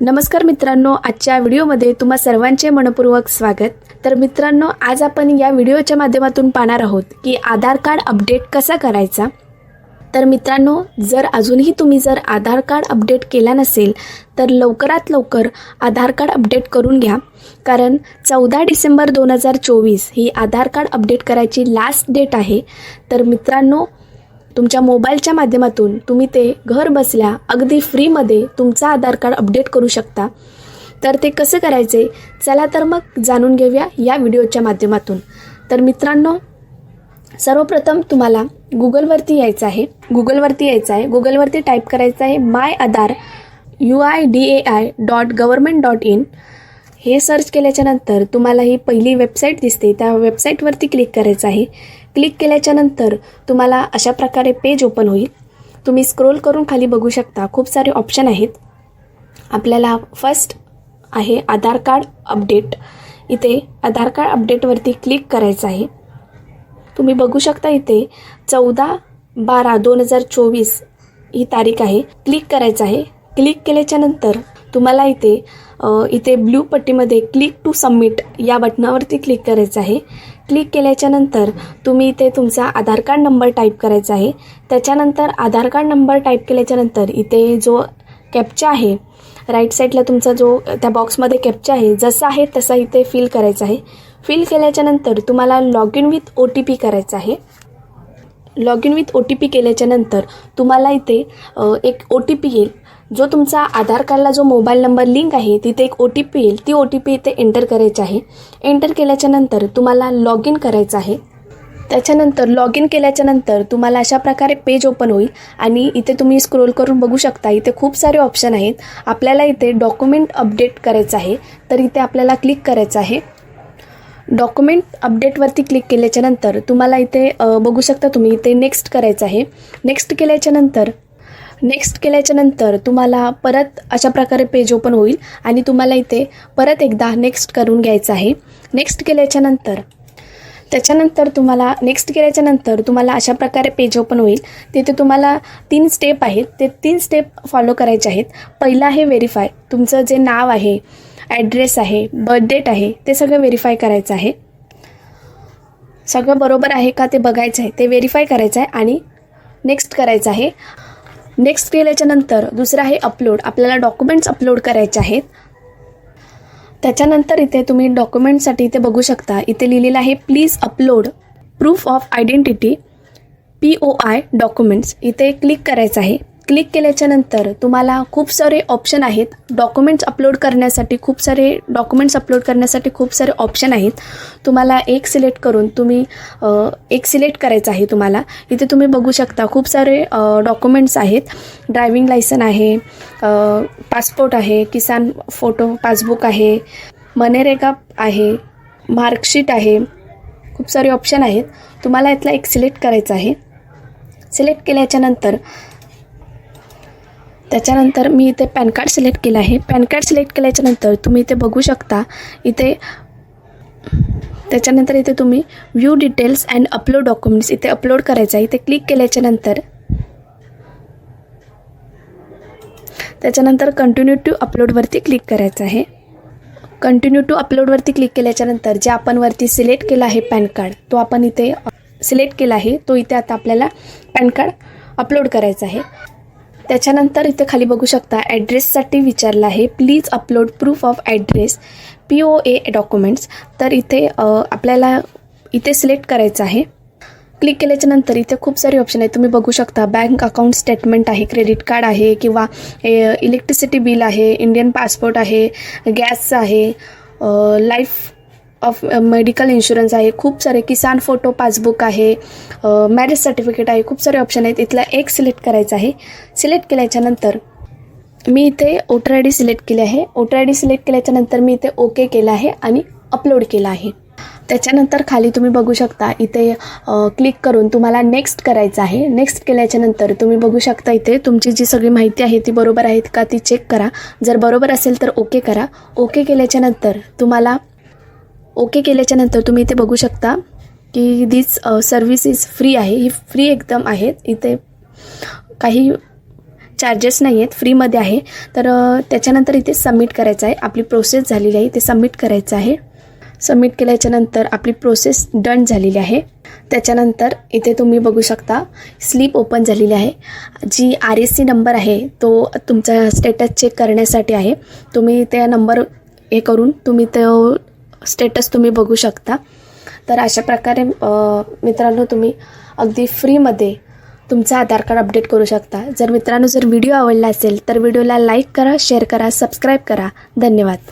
नमस्कार मित्रांनो आजच्या व्हिडिओमध्ये तुम्हा सर्वांचे मनपूर्वक स्वागत. तर मित्रांनो आज आपण या व्हिडिओच्या माध्यमातून पाहणार आहोत की आधार कार्ड अपडेट कसा करायचा? तर मित्रांनो जर अजूनही तुम्ही जर आधार कार्ड अपडेट केला नसेल तर लवकरात लवकर आधार कार्ड अपडेट करून घ्या. कारण चौदा डिसेंबर दोन हजार चोवीस ही आधार कार्ड अपडेट करायची लास्ट डेट आहे. तर मित्रांनो तुमच्या मोबाईलच्या माध्यमातून तुम्ही ते घर बसल्या अगदी फ्रीमध्ये तुमचा आधार कार्ड अपडेट करू शकता. तर ते कसं करायचे? चला तर मग जाणून घेऊया या व्हिडिओच्या माध्यमातून. तर मित्रांनो सर्वप्रथम तुम्हाला गुगलवरती यायचं आहे. गुगलवरती यायचं आहे. गुगलवरती टाईप करायचं आहे my Aadhaar U I D A I dot government dot in हे सर्च केल्याच्यानंतर तुम्हाला ही पहिली वेबसाईट दिसते. त्या वेबसाईटवरती क्लिक करायचं आहे. क्लिक केल्याच्यानंतर तुम्हाला अशा प्रकारे पेज ओपन होईल. तुम्ही स्क्रोल करून खाली बघू शकता. खूप सारे ऑप्शन आहेत. आपल्याला फर्स्ट आहे आधार कार्ड अपडेट इथे आधार कार्ड अपडेटवरती क्लिक करायचं आहे. तुम्ही बघू शकता इथे चौदा बारा दोन हजार चोवीस ही तारीख आहे. क्लिक करायचं आहे. क्लिक केल्याच्यानंतर तुम्हाला इथे इथे ब्ल्यू पट्टीमध्ये क्लिक टू सबमिट या बटनावरती क्लिक करायचं आहे. क्लिक केल्याच्यानंतर तुम्ही इथे तुमचा आधार कार्ड नंबर टाईप करायचा आहे. त्याच्यानंतर आधार कार्ड नंबर टाईप केल्याच्यानंतर इथे जो कॅप्चा आहे राईट साईडला तुमचा जो त्या बॉक्समध्ये कॅपचा आहे जसा आहे तसा इथे फिल करायचा आहे. फिल केल्याच्यानंतर तुम्हाला log in with O T P करायचा आहे. Log in with O T P केल्याच्यानंतर तुम्हाला इथे एक ओ टी पी येईल. जो तुमचा आधार कार्डला जो मोबाईल नंबर लिंक आहे तिथे एक ओ टी पी येईल. ती ओ टी पी इथे एंटर करायची आहे. एंटर केल्याच्यानंतर तुम्हाला लॉग इन करायचं आहे. त्याच्यानंतर लॉग इन केल्याच्यानंतर तुम्हाला अशा प्रकारे पेज ओपन होईल आणि इथे तुम्ही स्क्रोल करून बघू शकता इथे खूप सारे ऑप्शन आहेत. आपल्याला इथे डॉक्युमेंट अपडेट करायचं आहे तर इथे आपल्याला क्लिक करायचं आहे. डॉक्युमेंट अपडेटवरती क्लिक केल्याच्यानंतर तुम्हाला इथे बघू शकता तुम्ही इथे नेक्स्ट करायचं आहे. नेक्स्ट केल्याच्यानंतर नेक्स्ट केल्याच्यानंतर तुम्हाला परत अशा प्रकारे पेज ओपन होईल आणि तुम्हाला इथे परत एकदा नेक्स्ट करून घ्यायचं आहे. नेक्स्ट केल्याच्यानंतर त्याच्यानंतर तुम्हाला नेक्स्ट केल्याच्यानंतर तुम्हाला अशा प्रकारे पेज ओपन होईल. तिथे तुम्हाला तीन स्टेप आहेत. ते तीन स्टेप फॉलो करायचे आहेत. पहिला आहे व्हेरीफाय तुमचं जे नाव आहे ॲड्रेस आहे बर्थडेट आहे ते सगळं व्हेरीफाय करायचं आहे. सगळं बरोबर आहे का ते बघायचं आहे. ते व्हेरीफाय करायचं आहे आणि नेक्स्ट करायचं आहे. नेक्स्ट केल्याच्यानंतर दुसरं आहे अपलोड आपल्याला डॉक्युमेंट्स अपलोड करायचे आहेत. त्याच्यानंतर इथे तुम्ही डॉक्युमेंटसाठी इथे बघू शकता. इथे लिहिलेलं आहे please upload proof of identity P O I documents इथे क्लिक करायचं आहे. क्लिक केल्याच्यानंतर तुम्हाला खूप सारे ऑप्शन आहेत. डॉक्युमेंट्स अपलोड करण्यासाठी खूप सारे डॉक्युमेंट्स अपलोड करण्यासाठी खूप सारे ऑप्शन आहेत. तुम्हाला एक सिलेक्ट करून तुम्ही एक सिलेक्ट करायचं आहे तुम्हाला. इथे तुम्ही बघू शकता खूप सारे डॉक्युमेंट्स आहेत. ड्रायव्हिंग लायसन आहे पासपोर्ट आहे किसान फोटो पासबुक आहे मनेरेगा आहे मार्कशीट आहे खूप सारे ऑप्शन आहेत. तुम्हाला यातला एक सिलेक्ट करायचं आहे. सिलेक्ट केल्याच्यानंतर त्याच्यानंतर मी इथे पॅन कार्ड सिलेक्ट केलं आहे. पॅन कार्ड सिलेक्ट केल्याच्यानंतर तुम्ही इथे बघू शकता इथे त्याच्यानंतर इथे तुम्ही view details and upload documents इथे अपलोड करायचं आहे. इथे क्लिक केल्याच्यानंतर त्याच्यानंतर कंटिन्यू टू अपलोडवरती क्लिक करायचं आहे. कंटिन्यू टू अपलोडवरती क्लिक केल्याच्यानंतर जे आपण वरती सिलेक्ट केला आहे पॅन कार्ड तो आपण इथे सिलेक्ट केला आहे. तो इथे आता आपल्याला पॅन कार्ड अपलोड करायचा आहे. त्याच्यानंतर इथे खाली बघू शकता ॲड्रेससाठी विचारलं आहे. Please upload proof of address P O A documents तर इथे आपल्याला इथे सिलेक्ट करायचं आहे. क्लिक केल्याच्यानंतर इथे खूप सारे ऑप्शन आहेत. तुम्ही बघू शकता बँक अकाउंट स्टेटमेंट आहे क्रेडिट कार्ड आहे किंवा इलेक्ट्रिसिटी बिल आहे इंडियन पासपोर्ट आहे गॅसचं आहे लाईफ ऑफ मेडिकल इन्शुरन्स आहे. खूप सारे किसान फोटो पासबुक आहे. मॅरेज सर्टिफिकेट आहे. खूप सारे ऑप्शन आहेत. इथला एक सिलेक्ट करायचं आहे. सिलेक्ट केल्याच्यानंतर मी इथे वोटर आय डी सिलेक्ट केली आहे. वोटर आय डी सिलेक्ट केल्याच्यानंतर मी इथे ओके केलं आहे आणि अपलोड केलं आहे. त्याच्यानंतर खाली तुम्ही बघू शकता इथे क्लिक करून तुम्हाला नेक्स्ट करायचं आहे. नेक्स्ट केल्याच्यानंतर तुम्ही बघू शकता इथे तुमची जी सगळी माहिती आहे ती बरोबर आहेत का ती चेक करा. जर बरोबर असेल तर ओके करा. ओके केल्याच्यानंतर तुम्हाला ओके केल्याच्यानंतर तुम्ही इथे बघू शकता की दिस सर्विस इज फ्री आहे. ही फ्री एकदम आहेत. इथे काही चार्जेस नाही आहेत. फ्रीमध्ये आहे. तर uh, त्याच्यानंतर इथे सबमिट करायचं आहे. आपली प्रोसेस झालेली आहे. ते सबमिट करायचं आहे. सबमिट केल्याच्यानंतर आपली प्रोसेस डन झालेली आहे. त्याच्यानंतर इथे तुम्ही बघू शकता स्लिप ओपन झालेली आहे. G R S C number आहे तो तुमचा स्टेटस चेक करण्यासाठी आहे. तुम्ही त्या नंबर हे करून तुम्ही तो स्टेटस तुम्ही बघू शकता. तर अशा प्रकारे मित्रांनो तुम्ही अगदी फ्रीमध्ये तुमचं आधार कार्ड अपडेट करू शकता. जर मित्रांनो जर व्हिडिओ आवडला असेल तर व्हिडिओला लाईक करा शेअर करा सबस्क्राईब करा. धन्यवाद.